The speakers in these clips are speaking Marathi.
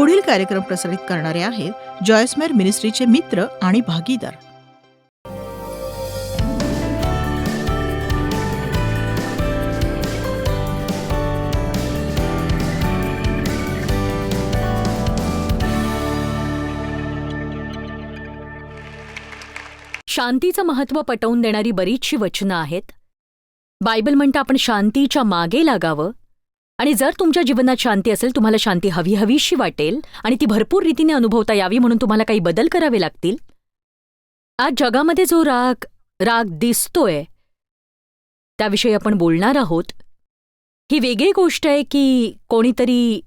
पुढील कार्यक्रम प्रसारित करणारे आहेत जॉयस्मेर मिनिस्ट्रीचे मित्र आणि भागीदार. शांतीचं महत्त्व पटवून देणारी बरीचशी वचनं आहेत. बायबल म्हणतं आपण शांतीच्या मागे लागावं आणि जर तुमच्या जीवनात शांती असेल तुम्हाला शांती हवी हवीशी वाटेल आणि ती भरपूर रीतीने अनुभवता यावी म्हणून तुम्हाला काही बदल करावे लागतील. आज जगामध्ये जो राग राग दिसतोय त्याविषयी आपण बोलणार आहोत. ही वेगळी गोष्ट आहे की कोणीतरी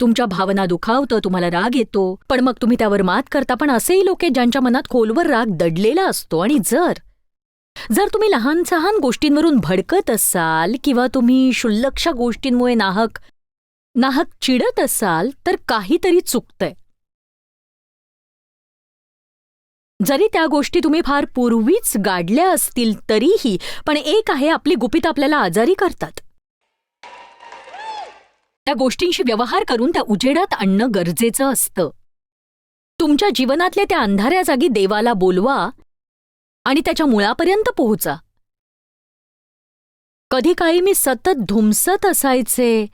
तुमच्या भावना दुखावतं तुम्हाला राग येतो पण मग तुम्ही त्यावर मात करता. पण असेही लोक आहेत ज्यांच्या मनात खोलवर राग दडलेला असतो आणि जर जर तुम्ही लहान सहान गोष्टींवरून भडकत असाल किंवा तुम्ही क्षुल्लकशा गोष्टींमुळे नाहक नाहक चिडत असाल तर काहीतरी चुकतंय. जरी त्या गोष्टी तुम्ही फार पूर्वीच गाडल्या असतील तरीही पण एक आहे आपली गुपित आपल्याला आजारी करतात. त्या गोष्टींशी व्यवहार करून त्या उजेडात आणणं गरजेचं असतं. तुमच्या जीवनातल्या त्या अंधाऱ्या जागी देवाला बोलवा आणि त्याच्या मुळापर्यंत पोहोचा. कधी काही मी सतत धुमसत असायचे.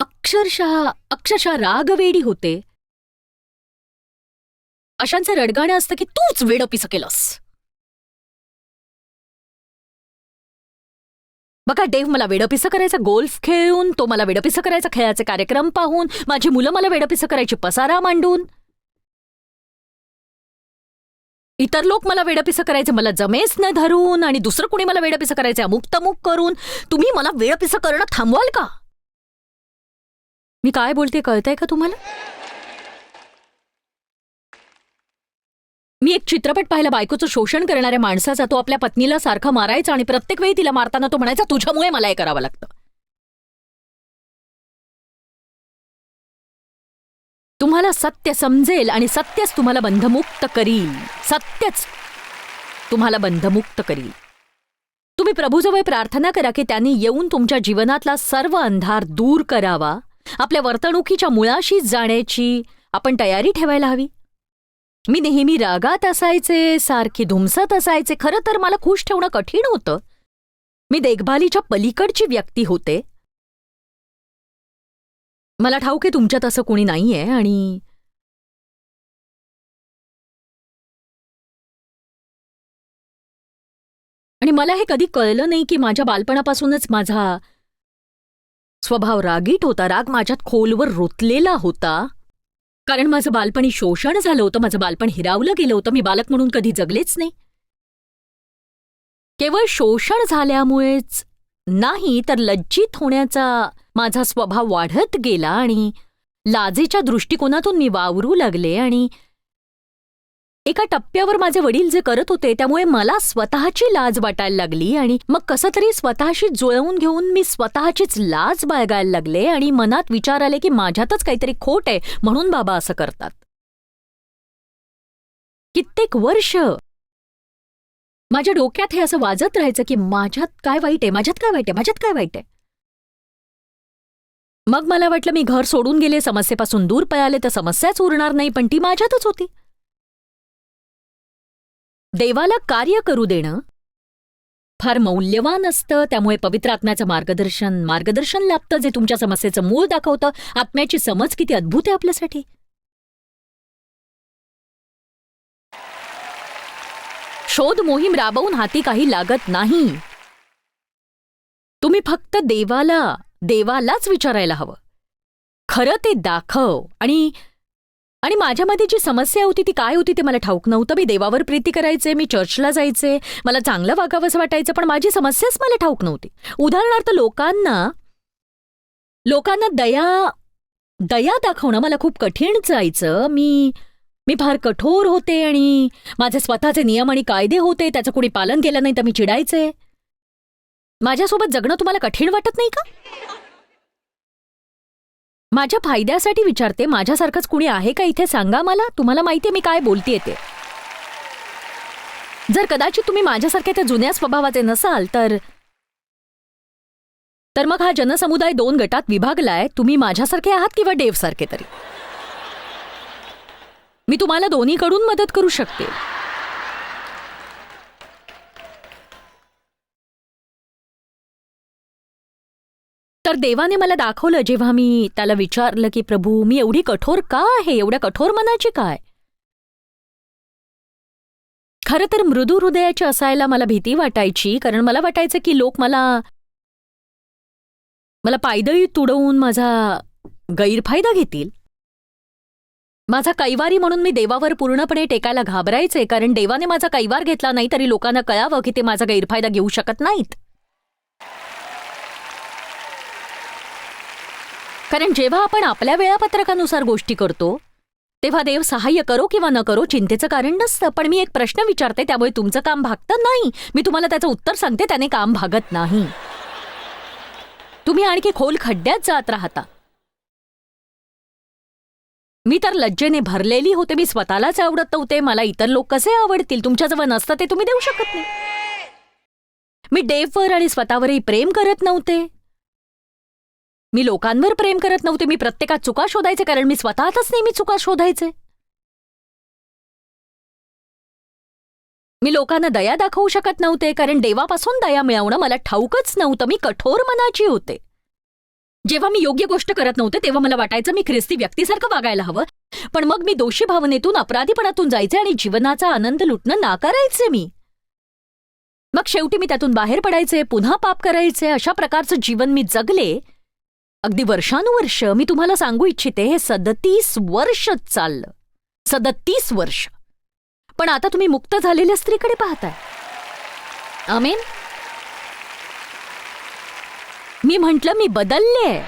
अक्षरशः अक्षरशः रागवेडी होते. अशांचं रडगाणं असतं की तूच वेड पिसं केलंस. बघा डेव्ह मला वेडपिसं करायचा गोल्फ खेळून तो मला वेडपिसं करायचा खेळाचे कार्यक्रम पाहून माझी मुलं मला वेडपिसं करायची पसारा मांडून. इतर लोक मला वेडपिसं करायचे मला जमेस न धरून आणि दुसरं कोणी मला वेडपिसं करायचे अमुक तमुक करून तुम्ही मला वेडपिसं करणं थांबवाल का? मी काय बोलते कळतंय का तुम्हाला? मी एक चित्रपट पाहिला बायकोचं शोषण करणाऱ्या माणसाचा तो आपल्या पत्नीला सारखा मारायचा आणि प्रत्येक वेळी तिला मारताना तो म्हणायचा तुझ्यामुळे मला हे करावं लागतं. तुम्हाला सत्य समजेल आणि सत्यच तुम्हाला बंधमुक्त करील. सत्यच तुम्हाला बंधमुक्त करील. तुम्ही प्रभूजवळ प्रार्थना करा की त्यांनी येऊन तुमच्या जीवनातला सर्व अंधार दूर करावा. आपल्या वर्तणुकीच्या मुळाशी जाण्याची आपण तयारी ठेवायला हवी. मी नेहमी रागात असायचे सारखी धुमसत असायचे. खरं तर मला खुश ठेवणं कठीण होतं. मी देखभालीच्या पलीकडची व्यक्ती होते. मला ठाऊक आहे तुमच्यात असं कोणी नाहीये आणि आणि मला हे कधी कळलं नाही की माझ्या बालपणापासूनच माझा स्वभाव रागीट होता. राग माझ्यात खोलवर रोतलेला होता. कारण माझं बालपणी शोषण झालं होतं. माझं बालपण हिरावलं गेलं होतं. मी बालक म्हणून कधी जगलेच नाही. केवळ शोषण झाल्यामुळेच नाही तर लज्जित होण्याचा माझा स्वभाव वाढत गेला आणि लाजेच्या दृष्टिकोनातून मी वावरू लागले आणि एका टप्प्यावर माझे वडील जे करत होते त्यामुळे मला स्वतःची लाज वाटायला लागली आणि मग कसं तरी स्वतःशी जुळवून घेऊन मी स्वतःचीच लाज बाळगायला लागले आणि मनात विचार आले की माझ्यातच काहीतरी खोट आहे म्हणून बाबा असं करतात. कित्येक वर्ष माझ्या डोक्यात हे असं वाजत राहायचं की माझ्यात काय वाईट आहे माझ्यात काय वाईट आहे माझ्यात काय वाईट आहे? मग मला वाटलं मी घर सोडून गेले समस्येपासून दूर पळाले तर समस्याच उरणार नाही पण ती माझ्यातच होती. देवाला कार्य करू देणं फार मौल्यवान असतं त्यामुळे पवित्र आत्म्याचं मार्गदर्शन मार्गदर्शन लाभतं जे तुमच्या समस्येचं मूळ दाखवतं. आत्म्याची समज किती अद्भुत आहे आपल्यासाठी. शोध मोहीम राबवून हाती काही लागत नाही. तुम्ही फक्त देवाला देवालाच विचारायला हवं. खरं ते दाखव. आणि आणि माझ्यामध्ये जी समस्या होती ती काय होती ते मला ठाऊक नव्हतं. मी देवावर प्रीती करायचे मी चर्चला जायचे मला चांगलं वागावंसं वाटायचं पण माझी समस्याच मला ठाऊक नव्हती. उदाहरणार्थ लोकांना लोकांना दया दया दाखवणं मला खूप कठीण जायचं. मी मी फार कठोर होते आणि माझे स्वतःचे नियम आणि कायदे होते त्याचं कोणी पालन केलं नाही तर मी चिडायचे. माझ्यासोबत जगणं तुम्हाला कठीण वाटत नाही का? माझ्या फायद्यासाठी विचारते. माझ्यासारखंच कुणी आहे का इथे? सांगा मला. तुम्हाला माहितीये मी काय बोलतेय ते. जर कदाचित तुम्ही माझ्यासारख्या त्या जुन्या स्वभावाचे नसाल तर तर मग हा जनसमुदाय दोन गटात विभागलाय. तुम्ही माझ्यासारखे आहात किंवा डेव्हसारखे तरी. मी तुम्हाला दोन्हीकडून मदत करू शकते. तर देवाने मला दाखवलं जेव्हा मी त्याला विचारलं की प्रभू मी एवढी कठोर का आहे? एवढ्या कठोर मनाची काय? खरं तर मृदू हृदयाची असायला मला भीती वाटायची कारण मला वाटायचं की लोक मला मला पायदळी तुडवून माझा गैरफायदा घेतील. माझा कैवारी म्हणून मी देवावर पूर्णपणे टेकायला घाबरायचे कारण देवाने माझा कैवार घेतला नाही तरी लोकांना कळावं की ते माझा गैरफायदा घेऊ शकत नाहीत. कारण जेव्हा आपण आपल्या वेळापत्रकानुसार गोष्टी करतो तेव्हा देव सहाय्य करो किंवा न करो चिंतेचं कारण नसतं. पण मी एक प्रश्न विचारते त्यामुळे तुमचं काम भागतं नाही. मी तुम्हाला त्याचं उत्तर सांगते त्याने काम भागत नाही. तुम्ही आणखी खोल खड्ड्यात जात राहता. मी तर लज्जेने भरलेली होते मी स्वतःलाच आवडत नव्हते. मला इतर लोक कसे आवडतील? तुमच्याजवळ नसतं ते तुम्ही देऊ शकत नाही. मी डेववर आणि स्वतःवरही प्रेम करत नव्हते. मी लोकांवर प्रेम करत नव्हते. मी प्रत्येकात चुका शोधायचे कारण मी स्वतःतच नेहमी चुका शोधायचे. मी लोकांना दया दाखवू शकत नव्हते कारण देवापासून दया मिळवणं मला ठाऊकच नव्हतं. मी कठोर मनाची होते. जेव्हा मी योग्य गोष्ट करत नव्हते तेव्हा मला वाटायचं मी ख्रिस्ती व्यक्तीसारखं वागायला हवं. पण मग मी दोषी भावनेतून अपराधीपणातून जायचे आणि जीवनाचा आनंद लुटणं नाकारायचे मी. मग शेवटी मी त्यातून बाहेर पडायचे पुन्हा पाप करायचे. अशा प्रकारचं जीवन मी जगले. अगदी वर्षानुवर्ष मी तुम्हाला सांगू इच्छिते हे सदतीस वर्ष चाललं. सदतीस वर्ष. पण आता तुम्ही मुक्त झालेल्या स्त्रीकडे पाहताय. आमेन. मी म्हंटल मी बदलले.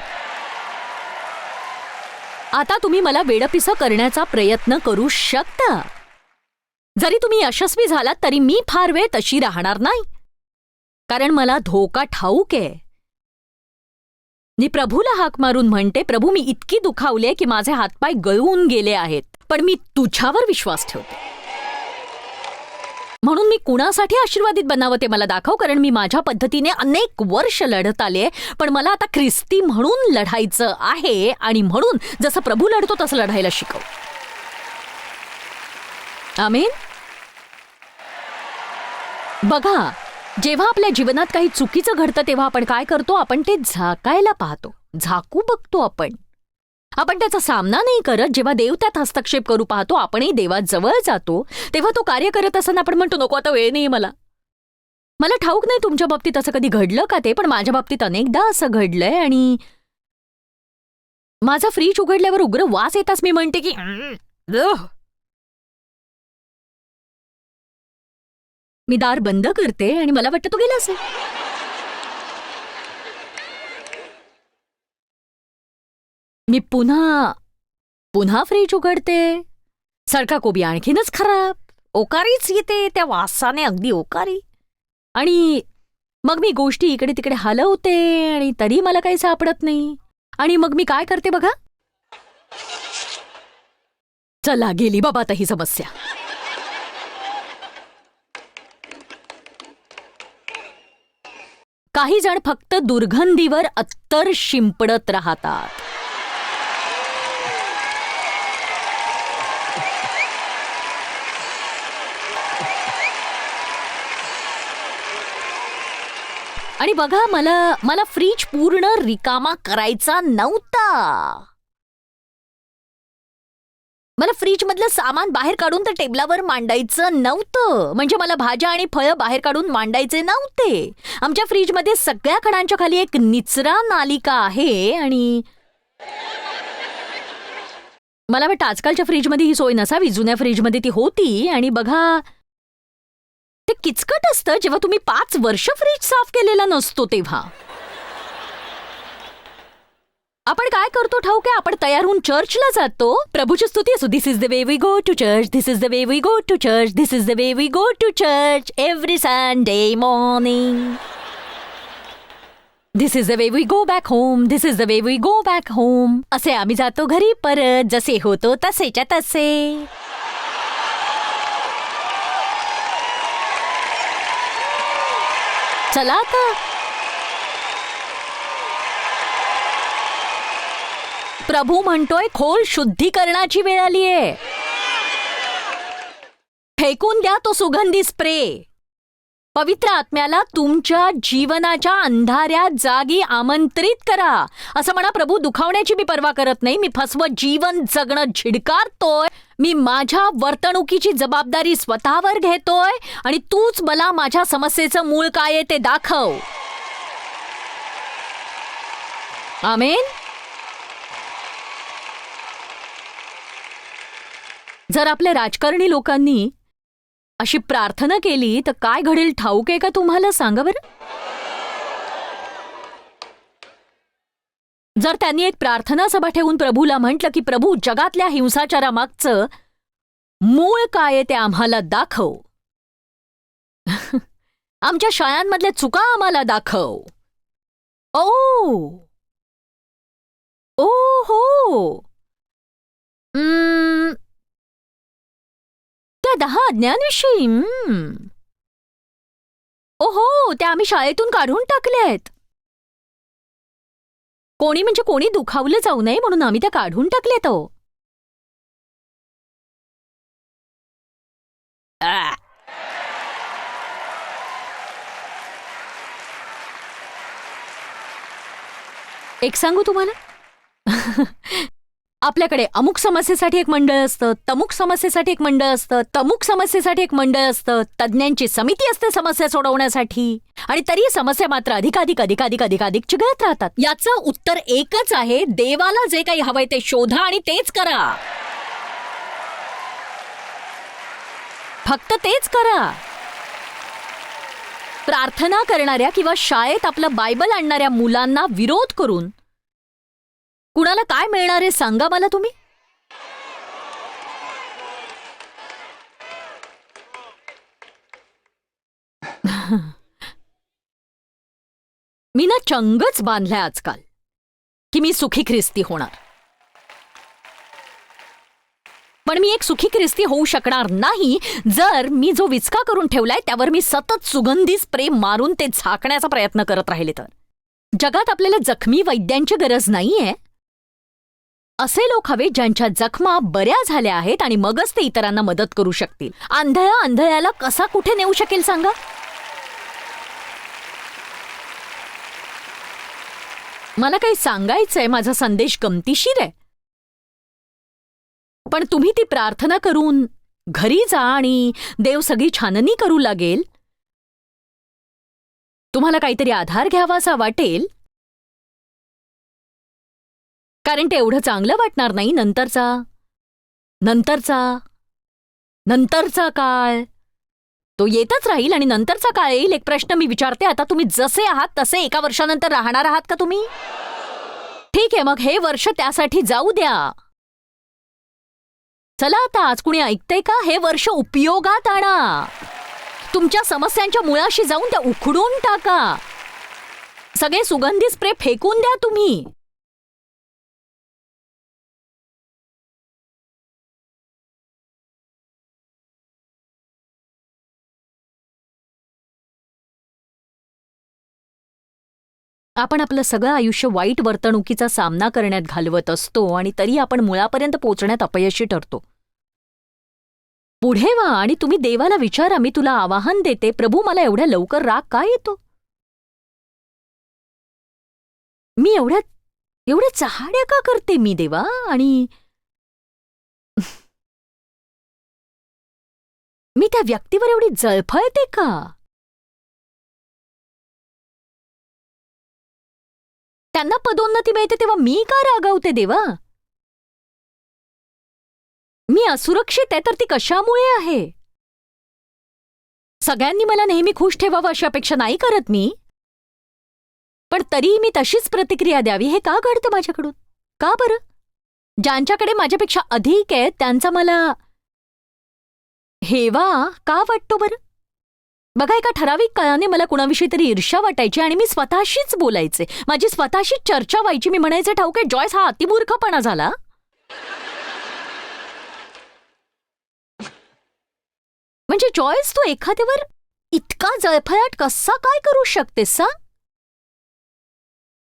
आता तुम्ही मला वेडपिसं करण्याचा प्रयत्न करू शकता. जरी तुम्ही यशस्वी झालात तरी मी फार वेळ तशी राहणार नाही. कारण मला धोका ठाऊक आहे. मी प्रभूला हाक मारून म्हणते प्रभू मी इतकी दुखावले की माझे हातपाय गळून गेले आहेत पण मी तुझ्यावर विश्वास ठेवते. म्हणून मी कुणासाठी आशीर्वादित बनावं ते मला दाखव कारण मी माझ्या पद्धतीने अनेक वर्ष लढत आले पण मला आता ख्रिस्ती म्हणून लढायचं आहे आणि म्हणून जसं प्रभू लढतो तसं लढायला शिकव. आमेन? बघा जेव्हा आपल्या जीवनात काही चुकीचं घडतं तेव्हा आपण काय करतो? आपण ते झाकायला पाहतो. झाकू बघतो आपण. आपण त्याचा सामना नाही करत. जेव्हा देव त्यात हस्तक्षेप करू पाहतो आपणही देवाजवळ जातो तेव्हा तो कार्य करत असताना आपण म्हणतो नको आता वेळ नाही मला. मला ठाऊक नाही तुमच्या बाबतीत असं कधी घडलं का ते पण माझ्या बाबतीत अनेकदा असं घडलंय आणि माझा फ्रीज उघडल्यावर उग्र वास येताच मी म्हणते की मी दार बंद करते आणि मला वाटतं तो गेला असेल. मी पुन्हा पुन्हा फ्रीज उघडते. सडका कोबी आणखीनच खराब. ओकारीच येते त्या वासाने अगदी ओकारी. आणि मग मी गोष्टी इकडे तिकडे हलवते आणि तरी मला काही सापडत नाही. आणि मग मी काय करते बघा? चला गेली बाबा आता ही समस्या. काही जण फक्त दुर्गंधीवर अत्तर शिंपडत राहतात. आणि बघा मला मला फ्रीज पूर्ण रिकामा करायचा नव्हता. मला फ्रीज मधलं सामान बाहेर काढून तर टेबलावर मांडायचं नव्हतं. म्हणजे मला भाज्या आणि फळं बाहेर काढून मांडायचे नव्हते. आमच्या फ्रीजमध्ये सगळ्या खडांच्या खाली एक निचरा नालिका आहे आणि मला वाटतं आजकालच्या फ्रीजमध्ये ही सोय नसावी. जुन्या फ्रीजमध्ये ती होती आणि बघा ते किचकट असतं. जेव्हा तुम्ही पाच वर्ष फ्रीज साफ केलेला नसतो तेव्हा. आपण काय करतो ठाऊक आहे? आपण तयार होऊन चर्चला जातो. प्रभूची स्तुती असो. This is the way we go to church this is the way we go to church this is the way we go to church every Sunday morning this is the way we go back home this is the way we go back home असे आम्ही जातो घरी परत. जसे होतो तसेच्या तसे. चला आता प्रभू म्हणतोय खोल शुद्धीकरणाची वेळ आलीये फेकून द्या तो सुगंधी स्प्रे. पवित्र आत्म्याला तुमच्या जीवनाच्या अंधाऱ्या जागी आमंत्रित करा. असं म्हणा प्रभू दुखावण्याची मी पर्वा करत नाही. मी फसवत जीवन जगणं झिडकारतोय. मी माझ्या वर्तणुकीची जबाबदारी स्वतःवर घेतोय आणि तूच मला माझ्या समस्येचं मूळ काय आहे ते दाखव. आमेन. जर आपल्या राजकारणी लोकांनी अशी प्रार्थना केली तर काय घडेल? ठाऊक आहे का तुम्हाला? सांगा बरं. जर त्यांनी एक प्रार्थना सभा ठेवून प्रभूला म्हटलं की प्रभू जगातल्या हिंसाचारामागचं मूळ काय आहे ते आम्हाला दाखव. आमच्या शाळांमधल्या चुका आम्हाला दाखव. ओ! ओ हो हम्म, त्या दहा अज्ञांविषयी ओहो त्या आम्ही शाळेतून काढून टाकल्यात. कोणी म्हणजे कोणी दुखावलं जाऊ नये म्हणून आम्ही त्या काढून टाकल्यात तो एक सांगू तुम्हाला? आपल्याकडे अमुक समस्येसाठी एक मंडळ असतं तमुक समस्येसाठी एक मंडळ असतं तमुक समस्येसाठी एक मंडळ असतं. तज्ज्ञांची समिती असते समस्या सोडवण्यासाठी. आणि तरी समस्या मात्र अधिकाधिक अधिकाधिक अधिकाधिक चिघळत राहतात. याचं उत्तर एकच आहे देवाला जे काही हवंय ते शोधा आणि तेच करा. फक्त तेच करा. प्रार्थना करणाऱ्या किंवा शाळेत आपलं बायबल आणणाऱ्या मुलांना विरोध करून कुणाला काय मिळणार आहे सांगा मला तुम्ही. मी ना चंगच बांधलाय आजकाल की मी सुखी ख्रिस्ती होणार. पण मी एक सुखी ख्रिस्ती होऊ शकणार नाही जर मी जो विचका करून ठेवलाय त्यावर मी सतत सुगंधी स्प्रे मारून ते झाकण्याचा प्रयत्न करत राहिले तर. जगात आपल्याला जखमी वैद्यांची गरज नाहीये. असे लोक हवे ज्यांच्या जखमा बऱ्या झाल्या आहेत आणि मगच ते इतरांना मदत करू शकतील. आंधळा आंधळ्याला कसा कुठे नेऊ शकेल सांगा? मला काही सांगायचंय माझा संदेश गमतीशीर आहे. पण तुम्ही ती प्रार्थना करून घरी जा आणि देव सगळी छाननी करू लागेल. तुम्हाला काहीतरी आधार घ्यावासा वाटेल. कारण ते एवढं चांगलं वाटणार नाही नंतरचा. नंतरचा. नंतरचा काळ. तो येतच राहील आणि नंतरचा काळ येईल एक प्रश्न मी विचारते. आता तुम्ही जसे आहात तसे एका वर्षानंतर राहणार आहात का तुम्ही? ठीक आहे मग हे वर्ष त्यासाठी जाऊ द्या. चला आता आज कुणी ऐकतंय का? हे वर्ष उपयोगात आणा. तुमच्या समस्यांच्या मुळाशी जाऊन त्या उखडून टाका. सगळे सुगंधी स्प्रे फेकून द्या तुम्ही. आपण आपलं सगळं आयुष्य वाईट वर्तणुकीचा सामना करण्यात घालवत असतो आणि तरी आपण मुळापर्यंत पोचण्यात अपयशी ठरतो. पुढे वा आणि तुम्ही देवाला विचारा मी तुला आवाहन देते प्रभू मला एवढ्या लवकर राग का येतो? मी एवढ्या एवढ्या चहाड्या का करते मी देवा? आणि मी त्या व्यक्तीवर एवढी जळफळते का? त्यांना पदोन्नती मिळते तेव्हा मी का रागावते देवा? मी असुरक्षित आहे तर ती कशामुळे आहे? सगळ्यांनी मला नेहमी खुश ठेवावं अशी अपेक्षा नाही करत मी. पण तरी मी तशीच प्रतिक्रिया द्यावी हे का घडतं माझ्याकडून? का बरं? ज्यांच्याकडे माझ्यापेक्षा अधिक आहे त्यांचा मला हेवा का वाटतो बरं? बघा एका ठराविक काळाने मला कुणाविषयी तरी ईर्ष्या वाटायची आणि मी स्वतःशीच बोलायचे. माझी स्वतःशीच चर्चा व्हायची. मी म्हणायचे ठाऊक आहे जॉयस हा अतिमूर्खपणा झाला. म्हणजे जॉयस तू एखाद्यावर इतका जळफळाट कसा काय करू शकतेस सांग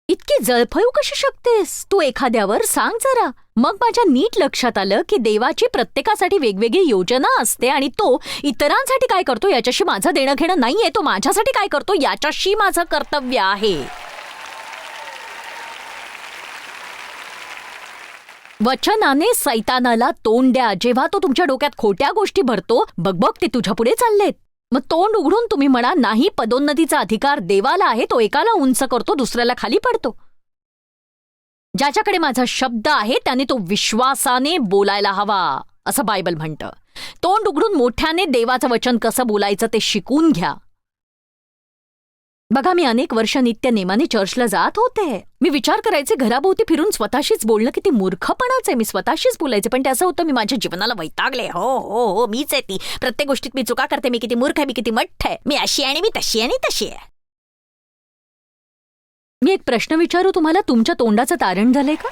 इतकी जळफळू कशी शकतेस? तू एखाद्यावर सांग जरा. मग माझ्या नीट लक्षात आलं की देवाची प्रत्येकासाठी वेगवेगळी योजना असते आणि तो इतरांसाठी काय करतो याच्याशी माझं देणं घेणं नाहीये तो माझ्यासाठी काय करतो याच्याशी माझं कर्तव्य आहे. वचनाने सैतानाला तोंड द्या. जेव्हा तो तुमच्या डोक्यात खोट्या गोष्टी भरतो बघ बघ ते तुझ्या पुढे चाललेत. मग तोंड उघडून तुम्ही म्हणा नाही पदोन्नतीचा अधिकार देवाला आहे तो एकाला उंच करतो दुसऱ्याला खाली पडतो. ज्याच्याकडे माझा शब्द आहे त्याने तो विश्वासाने बोलायला हवा असं बायबल म्हणतं. तोंड उघडून मोठ्याने देवाचं वचन कसं बोलायचं ते शिकून घ्या. बघा मी अनेक वर्ष नित्य नेमाने चर्चला जात होते. मी विचार करायचे घराभोवती फिरून स्वतःशीच बोलणं किती मूर्खपणाच आहे. मी स्वतःशीच बोलायचे पण ते असं होतं मी माझ्या जीवनाला वैतागले. हो हो हो मीच आहे ती. प्रत्येक गोष्टीत मी चुका करते मी किती मूर्ख आहे मी किती मठ्ठ आहे. मी अशी आहे आणि मी तशी आहे आणि तशी आहे. मी एक प्रश्न विचारू तुम्हाला तुमच्या तोंडाचं तारण झालंय का?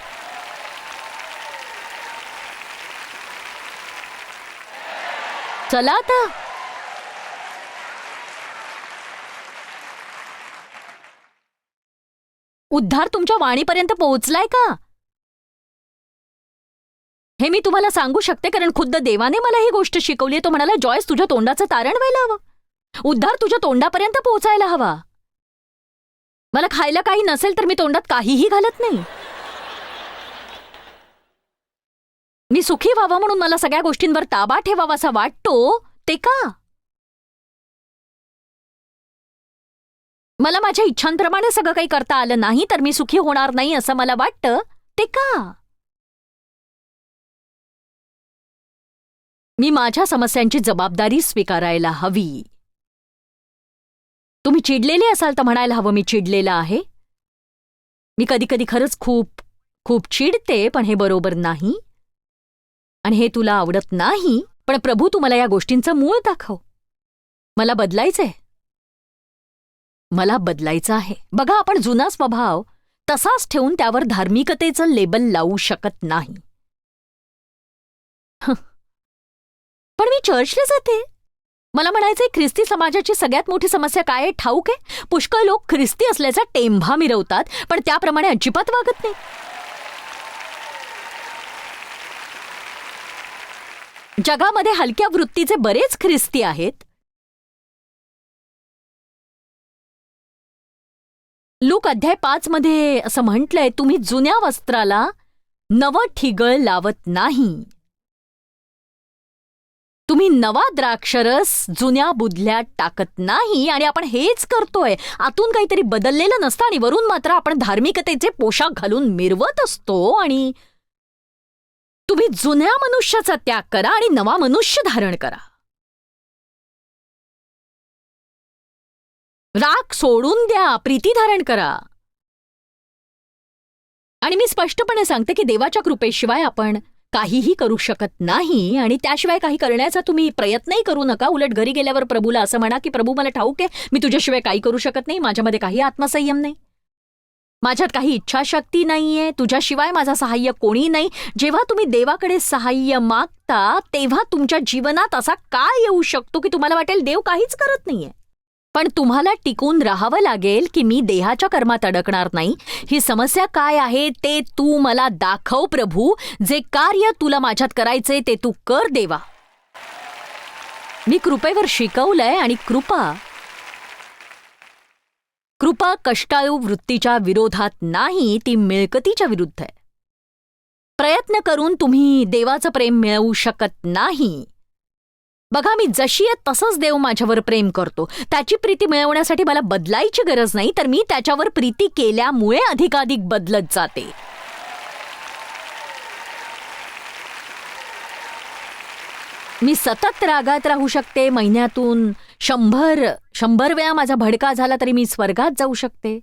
चला आता. उद्धार तुमच्या वाणीपर्यंत पोहोचलाय का? हे मी तुम्हाला सांगू शकते कारण खुद्द देवाने मला ही गोष्ट शिकवली तो म्हणाला जॉयस तुझ्या तोंडाचं तारण व्हायला हवं. उद्धार तुझ्या तोंडापर्यंत पोहोचायला हवा. मला खायला काही नसेल तर मी तोंडात काहीही घालत नाही. मी सुखी व्हावं म्हणून मला सगळ्या गोष्टींवर ताबा ठेवावा असा वाटतो ते का? मला माझ्या इच्छांप्रमाणे सगळं काही करता आलं नाही तर मी सुखी होणार नाही असं मला वाटतं ते का? मी माझ्या समस्यांची जबाबदारी स्वीकारायला हवी. तुम्ही चिडलेले असाल तर म्हणायला हवं मी चिडलेला आहे. मी कधी कधी खरंच खूप खूप चिडते पण हे बरोबर नाही. आणि हे तुला आवडत नाही पण प्रभू तू मला या गोष्टींचं मूळ दाखव. मला बदलायचंय. मला बदलायचं आहे. बघा आपण जुना स्वभाव तसाच ठेवून त्यावर धार्मिकतेचं लेबल लावू शकत नाही. हं. पण मी चर्चला जाते. मला म्हणायचंय ख्रिस्ती समाजाची सगळ्यात मोठी समस्या काय आहे? ठाऊक आहे? पुष्कळ लोक ख्रिस्ती असल्याचा टेंभा मिरवतात पण त्याप्रमाणे अजिबात वागत नाही. जगामध्ये हलक्या वृत्तीचे बरेच ख्रिस्ती आहेत. लूक अध्याय पाच मध्ये असं म्हटलंय तुम्ही जुन्या वस्त्राला नवं ठिगळ लावत नाही. तुम्ही नवा द्राक्षरस जुन्या बुधल्यात टाकत नाही आणि आपण हेच करतोय. आतून काहीतरी बदललेलं नसतं आणि वरून मात्र आपण धार्मिकतेचे पोशाख घालून मिरवत असतो आणि तुम्ही जुन्या मनुष्याचा त्याग करा आणि नवा मनुष्य धारण करा. राग सोडून द्या प्रीती धारण करा. आणि मी स्पष्टपणे सांगते की देवाच्या कृपेशिवाय आपण काहीही करू शकत नाही आणि त्याशिवाय काही करण्याचा तुम्ही प्रयत्नही करू नका. उलट घरी गेल्यावर प्रभूला असं म्हणा की प्रभू मला ठाऊक आहे मी तुझ्याशिवाय काही करू शकत नाही. माझ्यामध्ये काही आत्मसंयम नाही. माझ्यात काही इच्छाशक्ती नाही आहे तुझ्याशिवाय माझा सहाय्य कोणी नाही. जेव्हा तुम्ही देवाकडे सहाय्य मागता तेव्हा तुमच्या जीवनात असा काय येऊ शकतो की तुम्हाला वाटेल देव काहीच करत नाहीये. पण तुम्हाला टिकून राहावं लागेल की मी देहाच्या कर्मात अडकणार नाही. ही समस्या काय आहे ते तू मला दाखव प्रभू. जे कार्य तुला माझ्यात करायचे ते तू कर देवा. मी कृपेवर शिकवलंय आणि कृपा कृपा कष्टाळू वृत्तीच्या विरोधात नाही ती मिळकतीच्या विरुद्ध आहे. प्रयत्न करून तुम्ही देवाचं प्रेम मिळवू शकत नाही. बघा मी जशी आहे तसंच देव माझ्यावर प्रेम करतो. त्याची प्रीती मिळवण्यासाठी मला बदलायची गरज नाही तर मी त्याच्यावर प्रीती केल्यामुळे अधिकाधिक बदलत जाते. मी सतत रागात राहू शकते महिन्यातून शंभर शंभर वेळा माझा भडका झाला तरी मी स्वर्गात जाऊ शकते.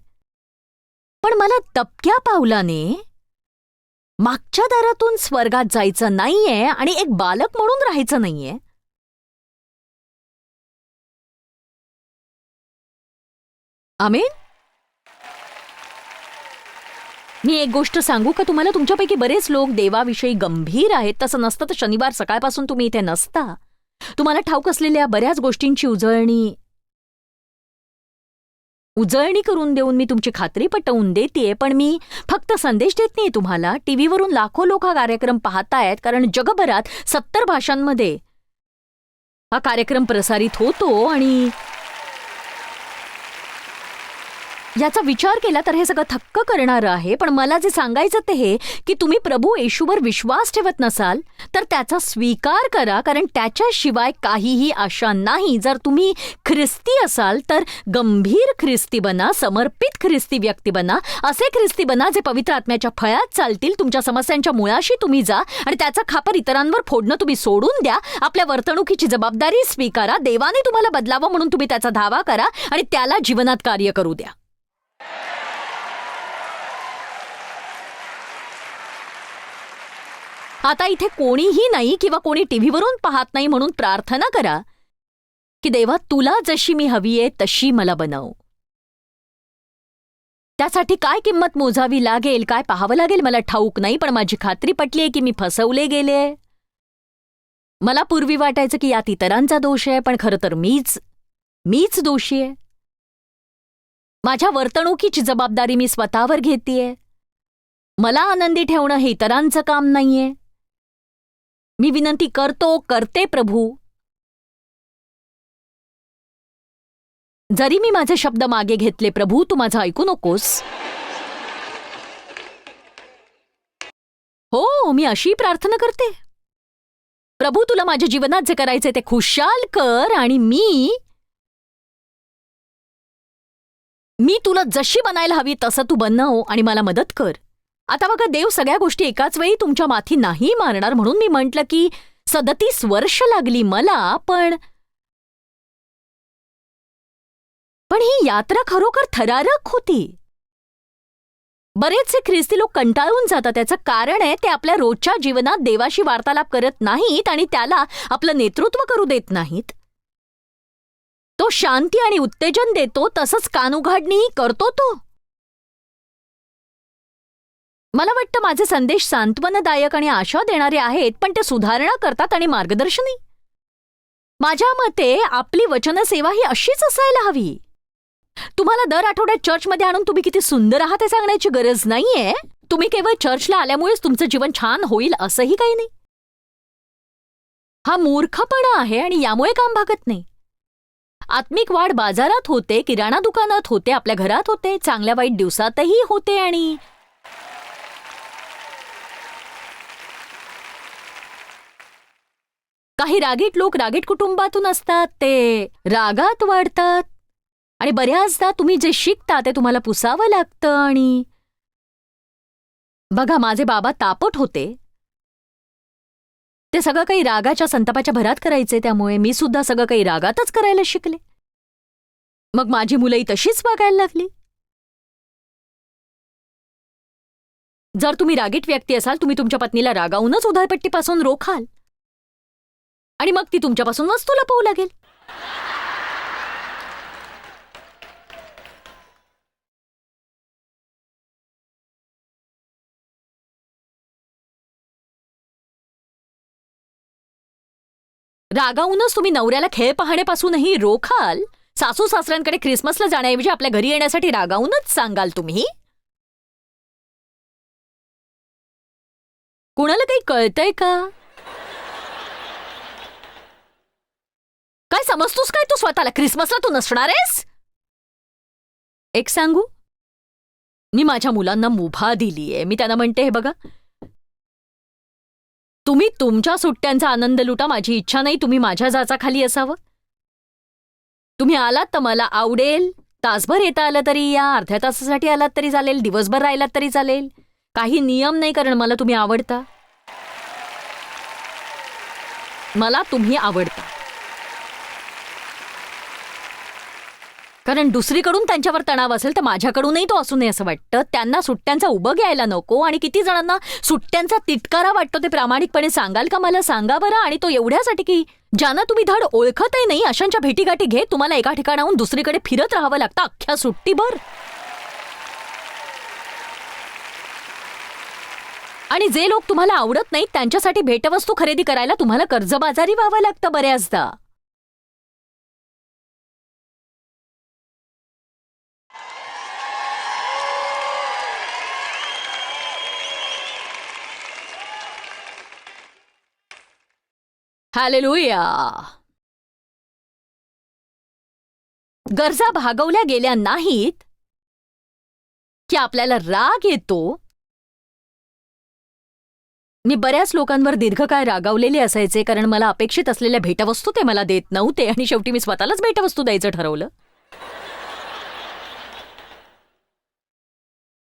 पण मला तपक्या पावलाने मागच्या दारातून स्वर्गात जायचं नाहीये आणि एक बालक म्हणून राहायचं नाहीये. आमेन? मी एक गोष्ट सांगू का तुम्हाला? तुमच्यापैकी बरेच लोक देवाविषयी गंभीर आहेत. तसं नसतं तर शनिवार सकाळपासून तुम्ही इथे नसता. तुम्हाला ठाऊक असलेल्या बऱ्याच गोष्टींची उजळणी उजळणी करून देऊन मी तुमची खात्री पटवून देते पण मी फक्त संदेश देत नाही तुम्हाला. टीव्हीवरून लाखो लोक हा कार्यक्रम पाहतायत कारण जगभरात सत्तर भाषांमध्ये हा कार्यक्रम प्रसारित होतो आणि याचा विचार केला तर हे सगळं थक्क करणारं आहे पण मला जे सांगायचं ते हे की तुम्ही प्रभू येशूवर विश्वास ठेवत नसाल तर त्याचा स्वीकार करा कारण त्याच्याशिवाय काहीही आशा नाही. जर तुम्ही ख्रिस्ती असाल तर गंभीर ख्रिस्ती बना समर्पित ख्रिस्ती व्यक्ती बना. असे ख्रिस्ती बना जे पवित्र आत्म्याच्या फळात चालतील तुमच्या समस्यांच्या मुळाशी तुम्ही जा आणि त्याचा खापर इतरांवर फोडणं तुम्ही सोडून द्या. आपल्या वर्तणुकीची जबाबदारी स्वीकारा देवाने तुम्हाला बदलावं म्हणून तुम्ही त्याचा धावा करा आणि त्याला जीवनात कार्य करू द्या. आता इथे कोणीही नाही किंवा कोणी टीव्हीवरून पाहत नाही म्हणून प्रार्थना करा की देवा तुला जशी मी हवी आहे तशी मला बनव. त्यासाठी काय किंमत मोजावी लागेल काय पाहावं लागेल मला ठाऊक नाही पण माझी खात्री पटली आहे की मी फसवले गेले मला पूर्वी वाटायचं की यात इतरांचा दोष आहे पण खरं तर मीच मीच दोषी आहे. माझ्या वर्तणुकीची जबाबदारी मी स्वतःवर घेतेय. मला आनंदी ठेवणं हे इतरांचं काम नाहीये. मी विनंती करतो करते प्रभू. जरी मी माझे शब्द मागे घेतले प्रभू तू माझं ऐकू नकोस. हो मी अशी प्रार्थना करते. प्रभू तुला माझ्या जीवनात जे करायचे ते खुशाल कर आणि मी मी तुला जशी बनायला हवी तसं तू बनव हो आणि मला मदत कर. आता बघा देव सगळ्या गोष्टी एकाच वेळी तुमच्या माथी नाही मारणार म्हणून मी म्हटलं की सदतीस वर्ष लागली मला पण पण ही यात्रा खरोखर थरारक होती. बरेचसे ख्रिस्ती लोक कंटाळून जातात. त्याचं कारण आहे ते आपल्या रोजच्या जीवनात देवाशी वार्तालाप करत नाहीत आणि त्याला आपलं नेतृत्व करू देत नाहीत. तो शांती आणि उत्तेजन देतो तसंच कानुघाडणीही करतो तो. मला वाटतं माझे संदेश सांत्वनदायक आणि आशा देणारे आहेत पण ते सुधारणा करतात आणि मार्गदर्शनही माझ्या मते आपली वचनसेवा ही अशीच असायला हवी. तुम्हाला दर आठवड्यात चर्चमध्ये आणून तुम्ही किती सुंदर आहात हे सांगण्याची गरज नाहीये. तुम्ही केवळ चर्चला आल्यामुळेच तुमचं जीवन छान होईल असंही काही नाही. हा मूर्खपणा आहे आणि यामुळे काम भागत नाही. आत्मिक वाढ बाजारात होते किराणा दुकानात होते आपल्या घरात होते चांगल्या वाईट दिवसातही होते आणि काही रागीट लोक रागीट कुटुंबातून असतात ते रागात वाढतात. आणि बऱ्याचदा तुम्ही जे शिकता ते तुम्हाला पुसावं लागतं आणि बघा माझे बाबा तापट होते. ते सगळं काही रागाच्या संतापाच्या भरात करायचे त्यामुळे मी सुद्धा सगळं काही रागातच करायला शिकले. मग माझी मुलंही तशीच वागायला लागली. जर तुम्ही रागीट व्यक्ती असाल तुम्ही तुमच्या पत्नीला रागावूनच उधारपट्टीपासून रोखाल. आणि मग ती तुमच्यापासून वस्तू लपवू लागेल. रागावूनच तुम्ही नवऱ्याला खेळ पाहण्यापासूनही रोखाल? सासू सासऱ्यांकडे ख्रिसमसला जाण्याऐवजी आपल्या घरी येण्यासाठी रागावूनच सांगाल तुम्ही? कुणाला काही कळतंय का? काय समजतोस काय तू स्वतःला? ख्रिसमसला तू नसणार आहेस एक सांगू? मी माझ्या मुलांना मुभा दिलीये. मी त्यांना म्हणते हे बघा तुम्ही तुमच्या सुट्ट्यांचा आनंद लुटा माझी इच्छा नाही तुम्ही माझ्या जाचाखाली असावं. तुम्ही आलात तर मला आवडेल. तासभर येता आलं तरी या अर्ध्या तासासाठी आलात तरी चालेल दिवसभर राहिलात तरी चालेल. काही नियम नाही कारण मला तुम्ही आवडता. मला तुम्ही आवडता. कारण दुसरीकडून त्यांच्यावर तणाव असेल तर माझ्याकडूनही तो असू नये असं वाटतं. त्यांना सुट्ट्यांचा उभं घ्यायला नको आणि किती जणांना सुट्ट्यांचा तिटकारा वाटतो ते प्रामाणिकपणे सांगाल का? मला सांगा बरं आणि तो एवढ्यासाठी की ज्यांना तुम्ही धड ओळखतही नाही अशांच्या भेटीगाठी घेत तुम्हाला एका ठिकाणाहून दुसरीकडे फिरत राहावं लागतं अख्ख्या सुट्टीभर. आणि जे लोक तुम्हाला आवडत नाहीत त्यांच्यासाठी भेटवस्तू खरेदी करायला तुम्हाला कर्जबाजारी व्हावं लागतं बऱ्याचदा. हालेलुया. गरजा भागवल्या गेल्या नाहीत की आपल्याला राग येतो? मी बऱ्याच लोकांवर दीर्घकाळ रागावलेले असायचे कारण मला अपेक्षित असलेल्या भेटवस्तू ते मला देत नव्हते आणि शेवटी मी स्वतःलाच भेटवस्तू द्यायचं ठरवलं.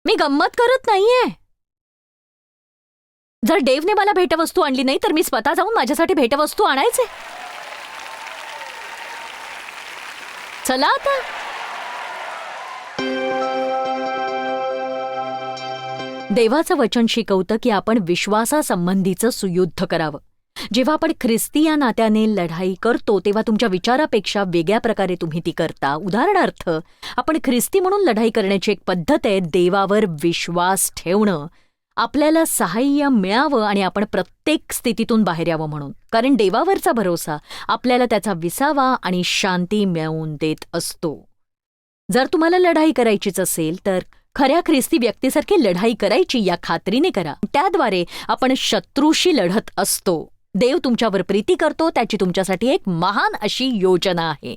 मी गंमत करत नाहीये. जर देवने मला भेटवस्तू आणली नाही तर मी स्वतः जाऊन माझ्यासाठी भेटवस्तू आणायचे. चला आता. देवाचं वचन शिकवतं की आपण विश्वासासंबंधीचं सुयुद्ध करावं. जेव्हा आपण ख्रिस्ती या नात्याने लढाई करतो तेव्हा तुमच्या विचारापेक्षा वेगळ्या प्रकारे तुम्ही ती करता. उदाहरणार्थ आपण ख्रिस्ती म्हणून लढाई करण्याची एक पद्धत आहे देवावर विश्वास ठेवणं. आपल्याला सहाय्य मिळावं आणि आपण प्रत्येक स्थितीतून बाहेर यावं म्हणून. कारण देवावरचा भरोसा आपल्याला त्याचा विसावा आणि शांती मिळवून देत असतो. जर तुम्हाला लढाई करायचीच असेल तर खऱ्या ख्रिस्ती व्यक्तीसारखी लढाई करायची या खात्रीने करा. त्याद्वारे आपण शत्रूशी लढत असतो. देव तुमच्यावर प्रीती करतो त्याची तुमच्यासाठी एक महान अशी योजना आहे.